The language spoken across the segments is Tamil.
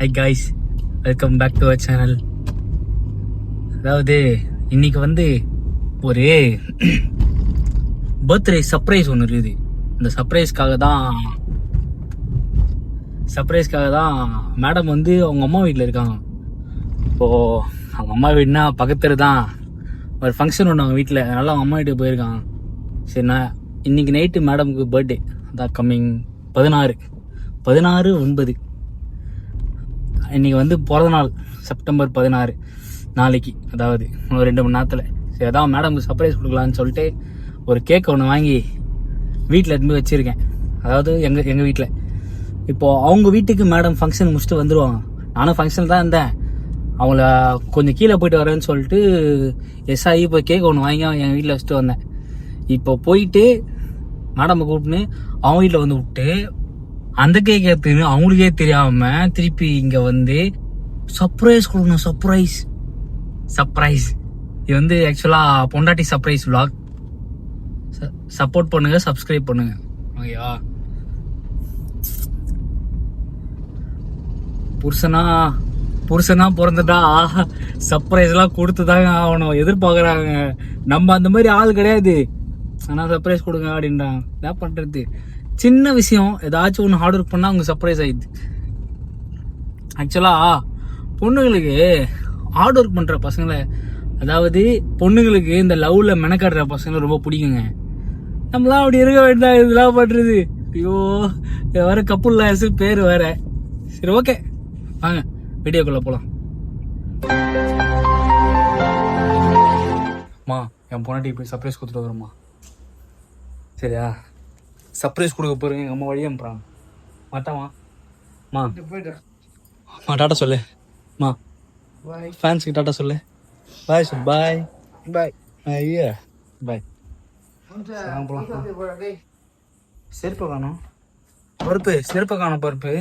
Hi guys welcome back to our channel அதாவது இன்னைக்கு வந்து ஒரு பர்த்டே சர்ப்ரைஸ் ஒன்று இருக்குது. இந்த சர்ப்ரைஸ்க்காக தான் சர்ப்ரைஸ்க்காக தான் மேடம் வந்து அவங்க அம்மா வீட்டில் இருக்காங்க. இப்போது அவங்க அம்மா வீடுனா பக்கத்தில் தான் ஒரு ஃபங்க்ஷன் ஒன்று அவங்க வீட்டில் அதனால அவங்க அம்மா வீட்டுக்கு போயிருக்காங்க. சரி நான் இன்னைக்கு நைட்டு மேடமுக்கு பர்த்டே அதான் கம்மிங் பதினாறு. பதினாறு ஒன்பது. இன்னைக்கு வந்து பிறந்த நாள் செப்டம்பர் பதினாறு நாளைக்கு. அதாவது இன்னும் ரெண்டு மணி நேரத்தில். சரி அதான் மேடமுக்கு சர்ப்ரைஸ் கொடுக்கலான்னு சொல்லிட்டு ஒரு கேக் ஒன்று வாங்கி வீட்டில் எடுத்து போய் வச்சுருக்கேன். அதாவது எங்கள் எங்கள் வீட்டில் இப்போது அவங்க வீட்டுக்கு மேடம் ஃபங்க்ஷன் முடிச்சுட்டு வந்துடுவாங்க நானும் ஃபங்க்ஷன் தான் இருந்தேன். அவங்கள கொஞ்சம் கீழே போயிட்டு வரேன்னு சொல்லிட்டு எஸ் ஆகி இப்போ கேக் ஒன்று வாங்கி எங்கள் வீட்டில் வச்சுட்டு வந்தேன். இப்போ போயிட்டு மேடம் கூப்பிட்டுன்னு அவங்க வீட்டில் வந்து விட்டு அந்த கேக் எடுத்துன்னு அவங்களுக்கே தெரியாம திருப்பி இங்க வந்து சர்ப்ரைஸ் கொடுக்கணும் சர்ப்ரைஸ் சர்ப்ரைஸ் இது வந்து ஆக்சுவலா பொண்டாட்டி சர்ப்ரைஸ் vlog. சப்போர்ட் பண்ணுங்க சப்ஸ்கிரைப் பண்ணுங்க. ஓகேவா? புருஷனா புருஷனா பிறந்துட்டா சர்ப்ரைஸ் எல்லாம் கொடுத்துதாங்க ஆகணும். எதிர்பார்க்குறாங்க. நம்ம அந்த மாதிரி ஆள் கிடையாது. ஆனால் சர்ப்ரைஸ் கொடுங்க அப்படின்றான் என்ன பண்றது? சின்ன விஷயம் ஏதாச்சும் ஒன்று ஹார்ட் ஒர்க் பண்ணால் அவங்க சர்ப்ரைஸ் ஆயிடுது. ஆக்சுவலாக பொண்ணுங்களுக்கு ஹார்ட் ஒர்க் பண்ணுற பசங்களை அதாவது பொண்ணுங்களுக்கு இந்த லவ்வில் மெனக்காடுற பசங்களை ரொம்ப பிடிக்குங்க. நம்மளாம் அப்படி இருக்க வேண்டாம் இதெல்லாம் பண்ணுறது ஐயோ வேற கப்புல் லாயர்ஸ் பேர் வேற. சரி ஓகே வாங்க வீடியோக்குள்ளே போகலாம் மா என் பொண்ணாட்டி போய் சர்ப்ரைஸ் கொடுத்துட்டு வருமா சரியா? சர்ப்ரைஸ் கொடுக்க போறீங்க எங்கள் அம்மா வழியே அனுப்புறாங்க. மாட்டாமா மா. மா டாட்டா சொல்லு. மா. ஃபேன்ஸுக்கு டாட்டா சொல்லு. பாய் சொல்லு. பாய் பாய் ஐயா. பாய் செருப்பு காணும். பருப்பு செருப்பு காணும் பருப்பு.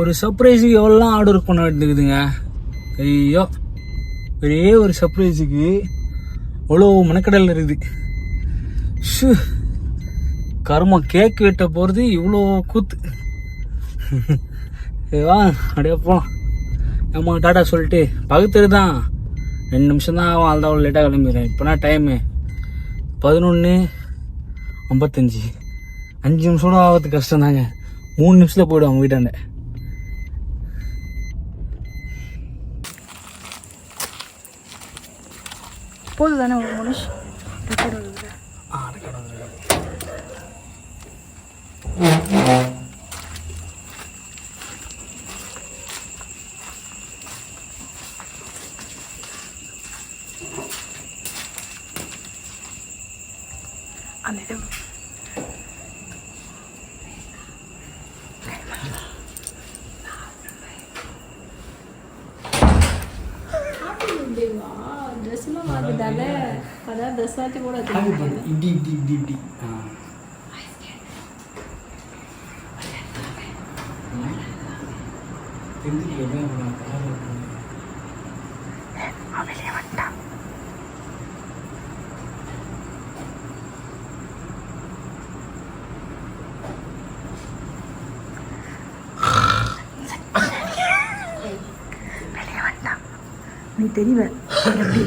ஒரு சர்ப்ரைஸுக்கு எவ்வளோலாம் ஆர்டர் பண்ண வேண்டியதுங்க ஐயோ. ஒரே ஒரு சர்ப்ரைஸுக்கு அவ்வளோ மனக்கடல் இருக்குது. ஷு கருமம் கேக் வெட்ட போகிறது இவ்வளோ கூத்து. வா அப்படியே போகலாம் ஏமா டாட்டா சொல்லிட்டு பக்கத்துல தான். ரெண்டு நிமிஷம் தான் ஆகும் அவ்வளோ அவ்வளோ லேட்டாக கிளம்பிடுறேன். இப்போனா டைமு பதினொன்று ஐம்பத்தஞ்சு. அஞ்சு நிமிஷம் ஆகிறது கஷ்டம் தாங்க மூணு நிமிஷத்தில் போய்டும் அவங்க வீட்டாண்ட. போது தானே ஒரு மனுஷ் அந்த இது மாற்றிட்டால அதான் ஆச்சு கூட இப்படி இப்படி இப்படி இப்படி நீ தெரியல எப்படி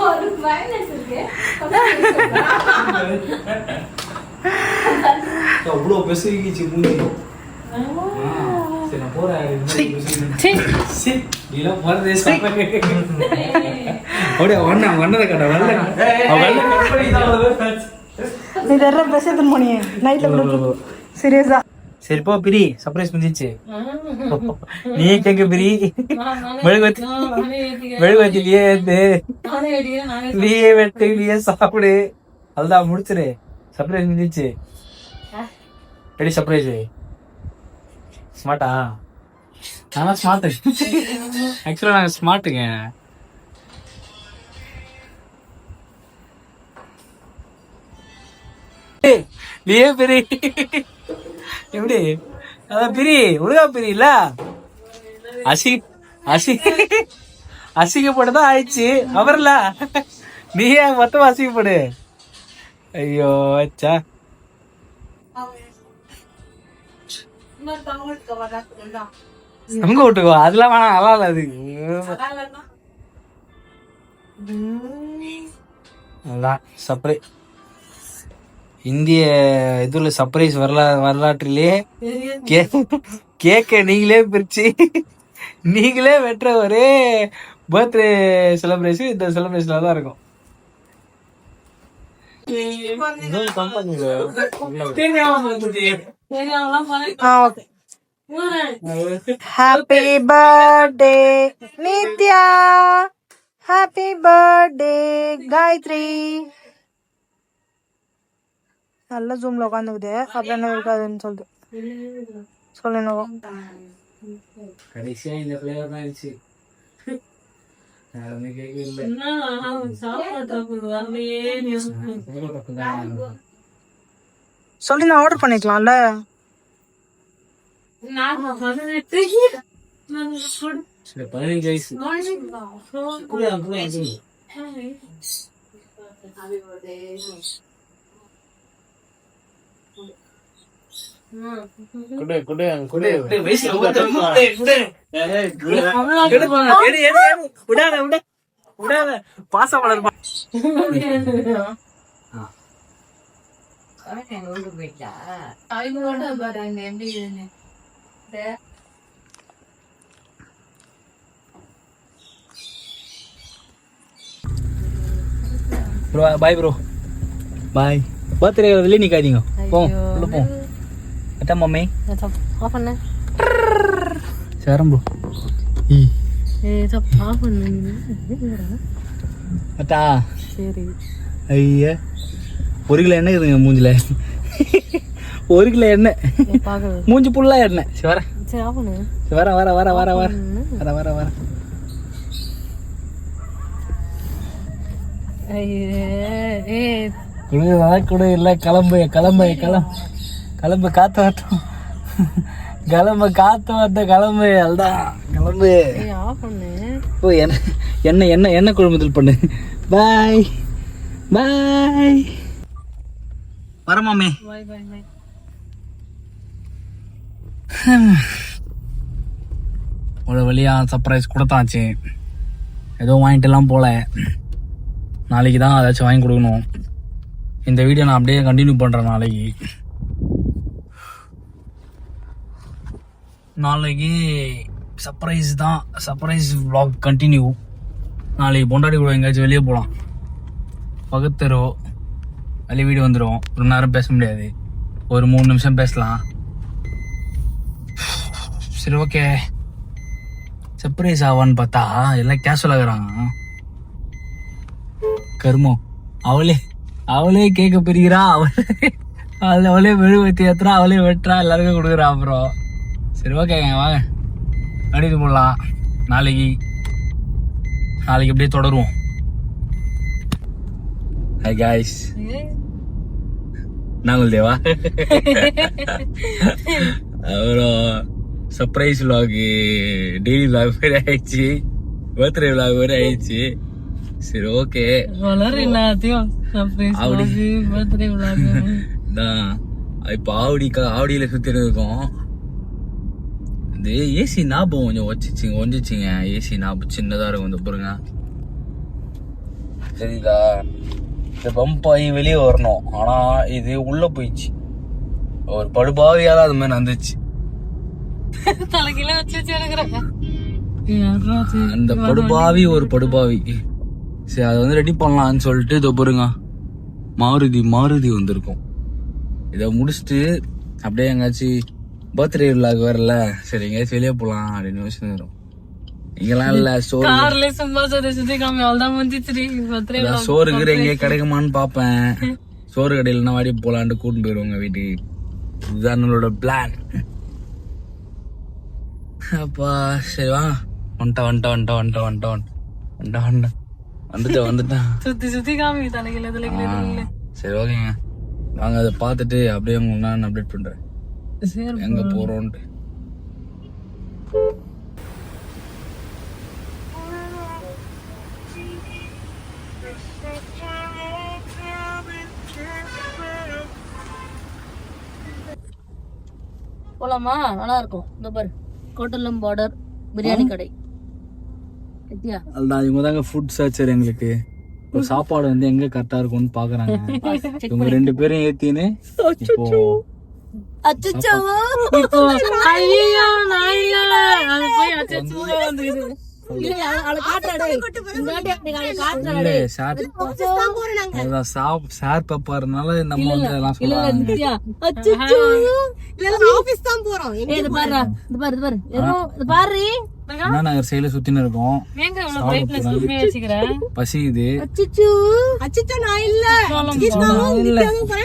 ஒரு மைனஸ் இருக்கு அவ்வளோ பெசுகிச்சு மூஞ்சி சரி நான் போறேன் சரி நீலாம் போறதே அப்படியே அவங்க அண்ணனை கட்ட நீ தர சீரியஸா சரி போ பிரி சர்ப்ரைஸ் முடிஞ்சிச்சு நீ கேங்க பிரி மெழுகுவத்தி மெழுகுவத்திலேயே ஏத்து நீயே வெட்டு நீயே சாப்பிடு அதுதான் முடிச்சிரு. சர்ப்ரைஸ் முடிஞ்சிச்சு ரெடி சர்ப்ரைஸ் ஸ்மார்ட்டா நான் ஸ்மார்ட் ஆக்சுவலாக நாங்கள் ஸ்மார்ட்டுங்க நீயே பிரி. எப்படி? அதான் பிரி ஒழுங்கா பிரி இல்ல? அசி அசி. அசிங்கப்பட்டுதான் ஆயிடுச்சு. அவர்ல. நீயே மொத்தம் அசிங்கப்படு. ஐயோ அச்சா. அங்க விட்டுக்கோ அதெல்லாம் வேணாம் நல்லா இல்ல அது. அதான் சர்ப்ரை இந்திய இதுல சர்ப்ரைஸ் வரலா வரலாற்றிலே கே கேக்க நீங்களே பிரிச்சு நீங்களே வெட்டுற ஒரே பர்த்டே செலிப்ரேஷன் இந்த செலிப்ரேஷனாக தான் இருக்கும். Happy birthday Nithya happy birthday Gayathri நல்ல ஜூம்ல உட்காந்துக்குது. அப்புறம் என்ன இருக்காதுன்னு சொல்லுது சொல்லணும் கடைசியா இந்த ஃபிளேவர் தான் இருந்துச்சு. சொல்லி நான் ஆர்டர் பண்ணிக்கலாம்ல பதினஞ்சு வயசு குடி. குடு, குடு, குடு, பாச வளர்மா போயிட்டா அவங்களோட பாருங்க எப்படி bro bye bro bye birthday வெளியே நிற்காதீங்க போவோம் உள்ளே போவோம் அதான் மம்மி ஆஃப் பண்ண ஏ தப் ஆஃப் பண்ணு அட்டா சரி ஐயா ஒரு கிலோ எண்ணெய் இருக்குதுங்க மூஞ்சில ஒரு கிலோ எண்ணெய் மூஞ்சி புல்லா எண்ணெய் வர வர வர வர வர வர வர வர ஐயே ஏ கொடுக்குறதா கூட இல்லை கிளம்பு கிளம்பு கிளம்பு கிளம்பு காத்து வரட்டும் கிளம்பு காத்து வரட்டும் கிளம்பு அல்தான் கிளம்பு. ஓ என்ன என்ன என்ன என்ன கொள்முதல் பண்ணு? பாய் பாய் வரமாமே ஒரு வழியா சர்ப்ரைஸ் கொடுத்தாச்சு. எதுவும் வாங்கிட்டுலாம் போல. நாளைக்கு தான் ஏதாச்சும் வாங்கி கொடுக்கணும். இந்த வீடியோ நான் அப்படியே கண்டினியூ பண்ணுறேன் நாளைக்கு. நாளைக்கு சர்ப்ரைஸ் தான். சர்ப்ரைஸ் வ்ளாக் கண்டினியூ நாளைக்கு பொண்டாடி கூட எங்கேயாச்சும் வெளியே போகலாம் பகுத்தரோ வெளியே வீடு வந்துடும் ஒரு நேரம் பேச முடியாது. ஒரு மூணு நிமிஷம் பேசலாம். சரி ஓகே சர்ப்ரைஸ் ஆவான்னு பார்த்தா எல்லாம் கேஷுவல் ஆகுறாங்க கருமம் அவளே அவளே கேட்க பிரிக்கிறா அவளே அவளே அவளே மெழுகுவத்தி ஏத்துறா அவளே வெட்டுறா எல்லாருக்கும் கொடுக்குறா அப்புறம் சரி ஓகேங்க வாங்க. அடித்து போடலாம் நாளைக்கு நாளைக்கு அப்படியே தொடருவோம். ஹாய் காய்ஸ் நாங்கள் தேவா அப்புறம் சர்ப்ரைஸ் vlog டெய்லி vlog மாதிரி ஆயிடுச்சு. பர்த்டே vlog மாதிரி ஆயிடுச்சு. சரி ஓகே வளர எல்லாத்தையும் சர்ப்ரைஸ் அப்படி. பர்த்டே விளாக் தான் இப்போ ஆவடிக்கா ஆவடியில சுத்திட்டு இருக்கோம். இந்த ஏசி ஞாபகம் கொஞ்சம் வச்சுச்சிங்க ஒஞ்சிச்சிங்க ஏசி ஞாபகம் சின்னதா இருக்கும் இந்த பாருங்க. சரிதா இந்த பம்ப் ஆகி வெளியே வரணும். ஆனா இது உள்ள போயிடுச்சு. ஒரு படுபாவியால அது மாதிரி நடந்துச்சு. அந்த படுபாவி ஒரு படுபாவி. சரி அதை வந்து ரெடி பண்ணலாம்னு சொல்லிட்டு இதோ பாருங்க. மாருதி மாருதி வந்திருக்கும். இதை முடிச்சுட்டு அப்படியே எங்காச்சும் பர்த்டே விழாக்கு வரல. சரி எங்கேயாச்சும் வெளியே போகலாம் அப்படின்னு யோசனை வரும் இங்கெல்லாம் இல்ல சோறு. சும்மா சுத்தி சுத்தி காமி அவ்வளவுதான் முடிஞ்சிச்சு பர்த்டே சோறு கீறு எங்கேயே கிடைக்குமான்னு பார்ப்பேன். சோறு கடையிலனா வாடி போலான்ட்டு கூட்டிட்டு போயிடுவாங்க வீட்டுக்கு. இதுதான் நம்மளோட பிளான் அப்பா சரி வா. வந்துட்டா வந்துட்டா வந்துட்டா வந்துட்டா வந்துட்டா வந்துட்டா வந்துட்டா வந்துட்டா வந்துட்டா சுத்தி சுத்தி காமி தலைக்கீழ சரி ஓகேங்க. நாங்க அதை பார்த்துட்டு அப்படியே உங்களுக்கு நான் அப்டேட் பண்றேன். எங்க போறோம்ட்டு போலாமா? நல்லா இருக்கும் இந்த பாரு கோட்டலம் பார்டர் பிரியாணி கடை. அதுதான் இவங்க தாங்க ஃபுட் சர்ச்சர் எங்களுக்கு. ஒரு சாப்பாடு வந்து எங்க கரெக்டா இருக்கும்னு பாக்குறாங்க. இவங்க ரெண்டு பேரும் ஏத்தின்னு அச்சச்சோ. இப்போ ஐயோ ஐயோ அது போய் சாப் ஷார் பேப்பர்னால நம்ம வந்து எல்லாம் இல்ல இல்ல சொல்றாங்க நித்யா அச்சச்சோ ஆபீஸ் தான் போறோம். ஏய் இது பாரு இது பாரு இது பாரு. ஏதோ இது பாரு. என்ன நாங்க சைடுல சுத்தின்னு இருக்கோம். பசிக்குது. அச்சச்சோ. அச்சச்சோ நான் இல்ல.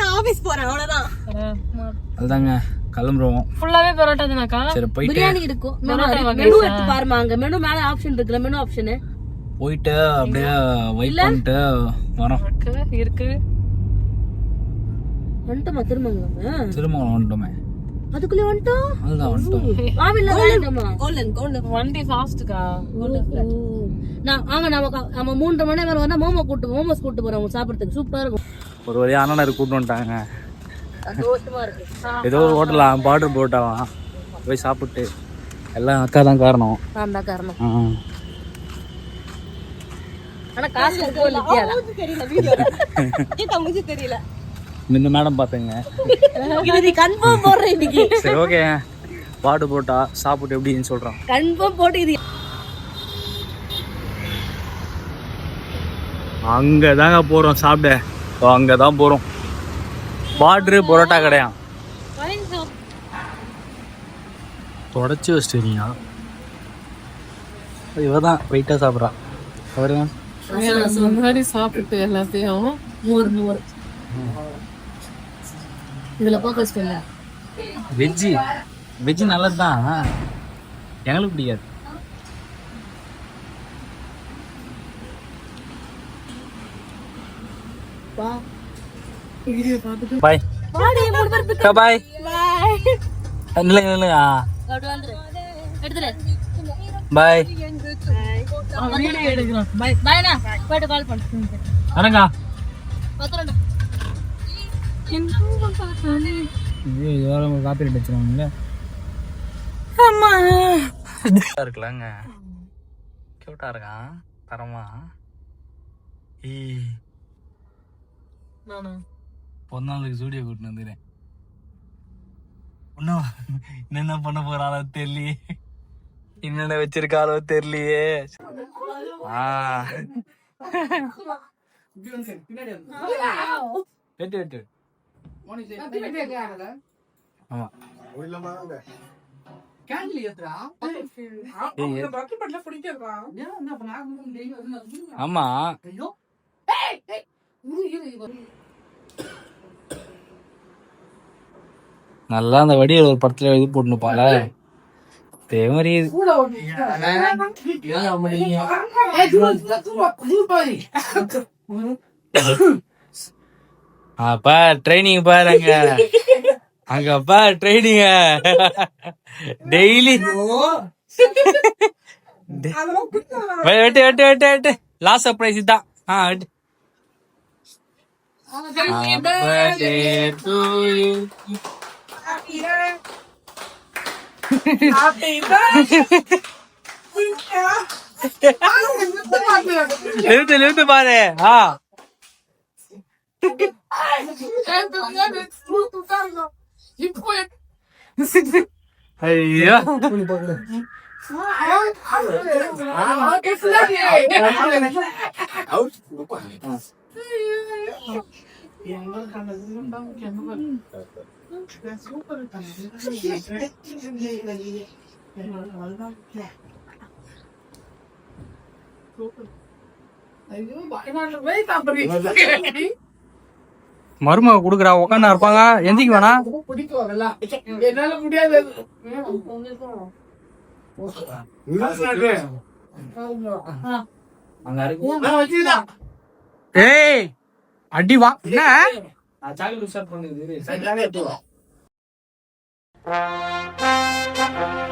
நான் ஆபீஸ் போறேன். அவ்வளவுதான். அதுதாங்க கிளம்புறோம். ஃபுல்லாவே பரோட்டா தானக்கா? சரி போயிட்டு பிரியாணி இருக்கும் மெனு எடுத்து பாருமா அங்க மெனு மேல ஆப்ஷன் இருக்குல்ல மெனு ஆப்ஷன் போயிட்டு அப்படியே வெயிட் பண்ணிட்டு வரோம். இருக்கு வந்துட்டோமா திரும்பங்க திரும்ப வந்துட்டோமே. அதுக்குள்ளே வந்துட்டோம்? அதுதான் வந்துட்டோம். மாவில்ல வேண்டாமா கோல்டன் கோல்டன் வண்டி ஃபாஸ்ட்டுக்கா நான் ஆங்க நம்ம நம்ம மூன்றரை மணி நேரம் வந்தா மோமோ கூட்டு மோமோஸ் கூட்டு போறோம். அவங்க சாப்பிடறதுக்கு சூப்பரா இருக்கும். ஒரு வழியா அண்ணனர் கூட்டு வந்துட்டாங்க. ஏதோ ஒரு ஹோட்டலாம் பார்டர் போட்டாலாம் போய் சாப்பிட்டு. எல்லாம் அக்கா தான் காரணம். நான் தான் காரணம். ஆனா காசு தெரியல தெரியல. இந்த மேடம் பார்த்தேங்க இது கன்ஃபார்ம் போடுற இன்னைக்கு. சரி ஓகே பாட்டு போட்டா சாப்பிட்டு எப்படின்னு சொல்றான். கன்ஃபார்ம் போட்டு இது. அங்கே தாங்க போகிறோம் சாப்பிட. அங்கே தான் போகிறோம் பார்டரு பரோட்டா கடையா? தொடச்சி வச்சிட்டீங்க இவ தான் வெயிட்டாக சாப்பிட்றா. பாருங்க முன்னாடி சாப்பிட்டு எல்லாத்தையும் மோர் மோர் இதுல போக்கஸ் பண்ணல வெஜ்ஜி? வெஜ்ஜி நல்லது தான் எங்களுக்கு பிடிக்காது வா பாய் வாடி மூணு பேர் பிக்க பாய் இல்லைங்க இல்லைங்க அப்படி வந்துரு எடுத்துரு பாய் வீடியோ எடுக்கிறோம் பை இது இதோட காப்பி ரேட் வச்சுருவாங்க இருக்கலாங்க. கியூட்டா இருக்கான். தரமா. ஈ நானா? பொண்ணு நாளுக்கு ஜூடியோ கூட்டின்னு வந்துக்கிறேன். இன்னும் என்னென்ன பண்ண போறாளோ தெரியலையே. என்னென்ன வச்சிருக்காளோ தெரியலையே. ஆ. வெட்டு வெட்டு. ஆமா. ஆமா. நல்லா அந்த வடிவில் ஒரு படத்துல இது போட்டுப்பால அதே மாதிரி. அப்பா ட்ரைனிங் பாரு. அங்க. அங்க அப்பா ட்ரைனிங் டெய்லி. வெட்டு வெட்டு வெட்டு வெட்டு. லாஸ்ட் சர்ப்ரைஸ் தான் ஆ வெட்டு. Happy birthday to you. நிறுத்து நிறுத்து பாரு ஆ ஐயோ மருமக குடுக்குறா உட்காந்து இருப்பாங்க. எந்திக்கு வேணா. அங்க இருக்கு. ஏய் அடி வா. என்ன? ¿A trying to support the people i'm trying